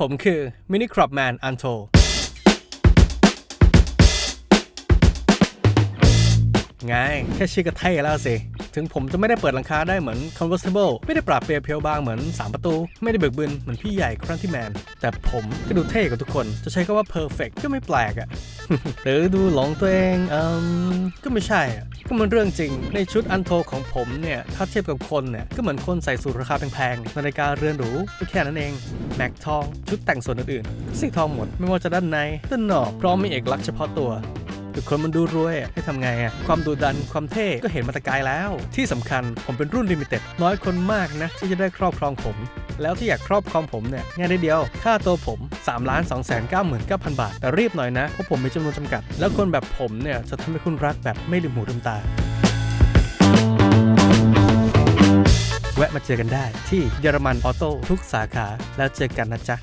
ผมคือมินิครอปแมนอันโทไงแค่ชื่อก็เท่แล้วสิ ถึงผมจะไม่ได้เปิดหลังคาได้เหมือน Convertible ไม่ได้ปรับเปรียบเพียวบางเหมือน 3 ประตู ไม่ได้เบิกบึนเหมือนพี่ใหญ่ครั้งที่แมน แต่ผมก็ดูเท่กว่าทุกคน จะใช้คำว่า perfect ก็ไม่แปลกอะหรือดูหลงตัวเองอืมก็ไม่ใช่อะก็มันเรื่องจริง ในชุดอันโทของผมเนี่ย ถ้าเทียบกับคนเนี่ย ก็เหมือนคนใส่สูทราคาแพงๆนาฬิกาเรือนหรูก็แค่นั้นเอง แม็กทอง ชุดแต่งส่วนอื่นๆสีทองหมดไม่ว่าจะด้านในด้านนอกพร้อมมีเอกลักษณ์เฉพาะตัว คือคนมันดูรวยให้ทำไงอะความดุดันความเท่ก็เห็นมาตะกายแล้ว ที่สำคัญผมเป็นรุ่นลิมิเต็ดน้อยคนมากนะ ที่จะได้ครอบครองผม แล้วที่อยากครอบครองผมเนี่ยง่ายนิดเดียว ค่าตัวผม3ล้าน2 9 9 9 0 0 0 บาท แต่รีบหน่อยนะ เพราะผมมีจำนวนจำกัด แล้วคนแบบผมเนี่ยจะทำให้คุณรักแบบไม่ลืมหูลืมตาแวะมาเจอกันได้ที่เยอรมันออโต้ทุกสาขาแล้วเจอกันนะจ๊ะ